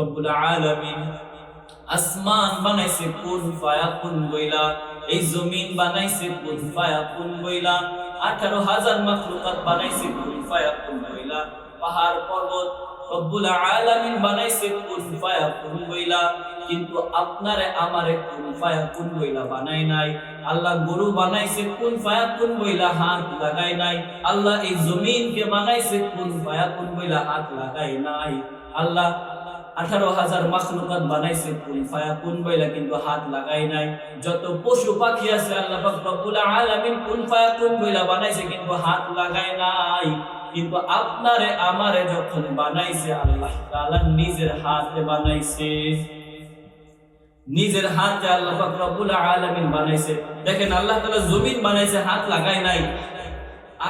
রব্বুল আলামিন আসমান বানাইছে কুন ফায়াকুন বইলা এই জমিন বানাইছে কুন ফায়াকুন বইলা আঠারো হাজার মাখলুকাত বানাইছে কুন ফায়াকুন বইলা পাহাড় পর্বত রব্বুল আলামিন বানাইছে কুন ফায়াকুন বইলা কিন্তু আপনারে আমারে কুন ফায়াকুন বইলা বানাই নাই। আল্লাহ গরু বানাইছে কুন ফায়াকুন বইলা হাত লাগাই নাই। আল্লাহ এই জমিনকে বানাইছে কুন ফায়াকুন বইলা হাত লাগাই নাই। আল্লাহ আঠারো হাজার মাখলুকাত বানাইছে কুন ফায়াকুন বইলা কিন্তু হাত লাগাই নাই। যত পশু পাখি আছে, আল্লাহ রব্বুল আলামিন কুন ফায়াকুন বইলা বানাইছে কিন্তু হাত লাগাই নাই। কিন্তু আপনারে, আমারে যখন বানাইছে, আল্লাহ তাআলা নিজের হাতে বানাইছে। নিজের হাতে আল্লাহ রব্বুল আলামিন বানাইছে। দেখেন আল্লাহ তাআলা জমিন বানাইছে, হাত লাগাই নাই।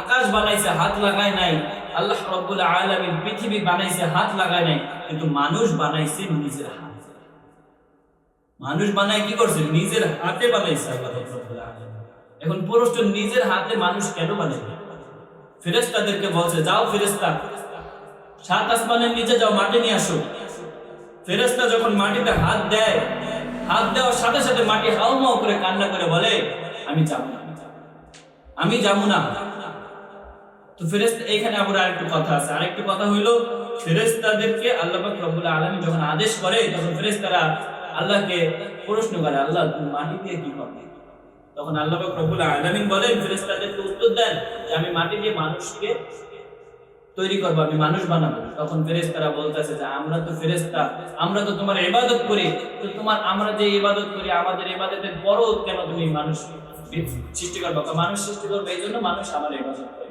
আকাশ বানাইছে, হাত লাগায় নাই। আল্লাহ রব্বুল আলামিন পৃথিবী বানাইছে, হাত লাগায় নাই। কিন্তু মানুষ বানাইছে নিজের হাত। মানুষ বানায় কি করছে? নিজের হাতে বানাইছে আল্লাহ রব্বুল এখন প্রশ্ন, নিজের হাতে মানুষ কেন বানাইবে ফেরেশতাদেরকে বলছে, যাও ফেরেশতা, সাত আসমানের নিচে যাও, মাটি নিয়ে আসো। ফেরেশতা যখন মাটিতে হাত দেয়, হাত দেওয়ার সাথে সাথে মাটি হাউমাউ করে কান্না করে বলে, আমি যাব না। আমি যাব না। তো এখানে আবার আরেকটু কথা আছে। আরেকটু কথা হইল ফেরেস্তাদেরকে আল্লাহ পাক রব্বুল আলামিন যখন আদেশ করে, তখন আল্লাহকে প্রশ্ন করে, আল্লাহ, তুমি মাটি দিয়ে কি তখন আল্লাহ পাক রব্বুল আলামিন বলেন উত্তর দেন যে, আমি মাটি দিয়ে মানুষকে তৈরি করব, আমি মানুষ বানাবো। তখন ফেরেস্তারা বলতেছে যে, আমরা তো ফেরেস্তা আমরা তো তোমার ইবাদত করি। তো তোমার, আমরা যে ইবাদত করি, আমাদের ইবাদতের বড় কেন তুমি মানুষ সৃষ্টি করব? মানুষ সৃষ্টি করবে, এই জন্য মানুষ আমার ইবাদত করে।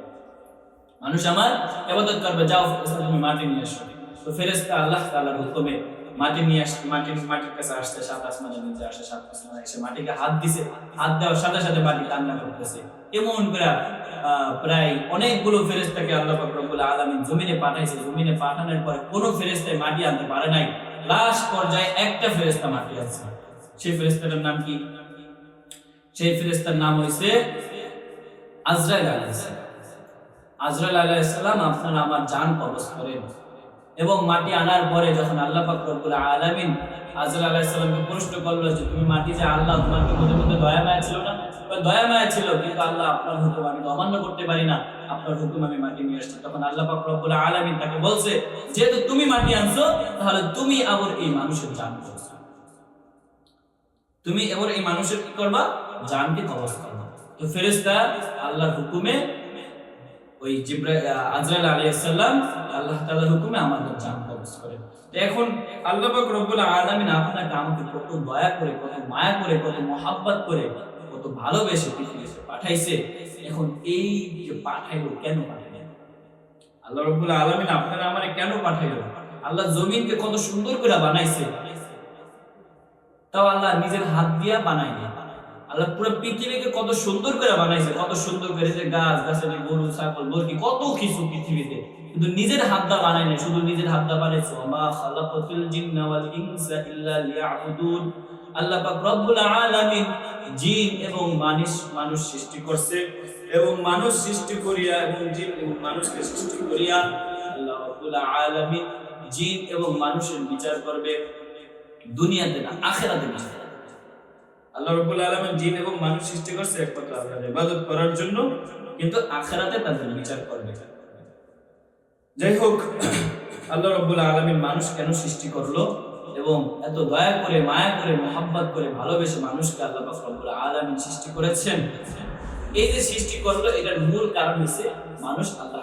মানুষ আমার ইবাদত করবে, যাও তুমি মাটি নিয়ে আসো। তো ফেরেশতা আল্লাহ তাআলার হুকুমে মাটি নিয়ে আসে, মাটি, মাটির কাছে আসতে সাত আসমানের নিচে আসে সাত আসমানে এসে মাটিকে হাত দিছে। হাত দেওয়ার সাথে সাথে মাটি কান্না করতেছে। এমন করে প্রায় অনেকগুলো ফেরেশতাকে আল্লাহ রব্বুল আলামিন জমিনে পাঠাইছে। জমিনে পাঠানোর পরে কোনো ফেরেস্তায় মাটি আনতে পারে নাই। লাস্ট পর্যায়ে একটা ফেরেস্তা মাটি আছে সেই ফেরেশতাটার নাম কি? সেই ফেরেস্তার নাম হইছে আজরাইল আলাইহিস আজরাইল আলাইহিসসালাম আপনারা আমার জান কবজ করেন। এবং মাটি আনার পরে যখন আল্লাহ পাক আলামিন আজরাইল আলাইহিসসালামকে প্রশ্ন করল যে, তুমি মাটি যে আল্লাহ, তোমার কি মধ্যে মধ্যে দয়া মায়া ছিল না? দয়া মায়া ছিল, কিন্তু আল্লাহ আপনার হুকুম আমি অমান্য করতে পারি না। আপনার হুকুম আমি মাটি নিয়ে আসছি। তখন আল্লাহ পাক আলামিন তাকে বলছে, যেহেতু তুমি মাটি আনছো, তাহলে তুমি আবার এই মানুষের জান করছ তুমি এবার এই মানুষের কি করবা? জানকে কবজ করবা। তো ফেরেশতা আল্লাহর হুকুমে ওই জিব্রাইল আজরাইল আলাইহিস সালাম, আল্লাহ তাআলার হুকুমে আমাদের জান কবজ করে। তো এখন আল্লাহ রব্বুল আলামিন আপনাকে আমাকে কত দয়া করে, কত মায়া করে, কত মহাব্বত করে, কত ভালোবেসে পৃথিবীতে পাঠাইছে। এখন এই যে পাঠাইলো কেন পাঠাইলো? আল্লাহ রব্বুল আলামিন আপনারা আমারে কেন পাঠাইলো? আল্লাহ জমিনকে কত সুন্দর করে বানাইছে। তাও আল্লাহ নিজের হাত দিয়া বানায়নি আল্লাহ পুরো পৃথিবীকে কত সুন্দর করে বানাইছে, কত সুন্দর করে যে গাছ, গাছালি, গরু, ছাগল, মুরগি, কত কিছু পৃথিবীতে। কিন্তু নিজের হাত দা বানায় নাই, শুধু নিজের হাত দা বানাইছে ওমা খালাকাতুল জিন্না ওয়াল ইনসা ইল্লা লিয়াবুদুন। আল্লাহ পাক রব্বুল আলামিন জিন এবং মানুষ মানুষ সৃষ্টি করছে এবং মানুষ সৃষ্টি করিয়া এবং জিন এবং মানুষকে সৃষ্টি করিয়া আল্লাহ রব্বুল আলামিন জিন এবং মানুষের বিচার করবে দুনিয়াতে না, আখেরাতে না। আল্লাহ রাব্বুল আলামিন জিন এবং মানুষ সৃষ্টি করছে একমাত্র ইবাদত করার জন্য, কিন্তু আখেরাতে তাদের বিচার করবে। যাই হোক, আল্লাহ রাব্বুল মানুষ কেন সৃষ্টি করল এবং এত দয়া করে, মায়া করে, মোহাব্বত করে ভালোবেসে মানুষকে আল্লাহ রব্বুল আলামিন সৃষ্টি করেছেন? এই যে সৃষ্টি করল, এটার মূল কারণ হচ্ছে মানুষ আল্লাহ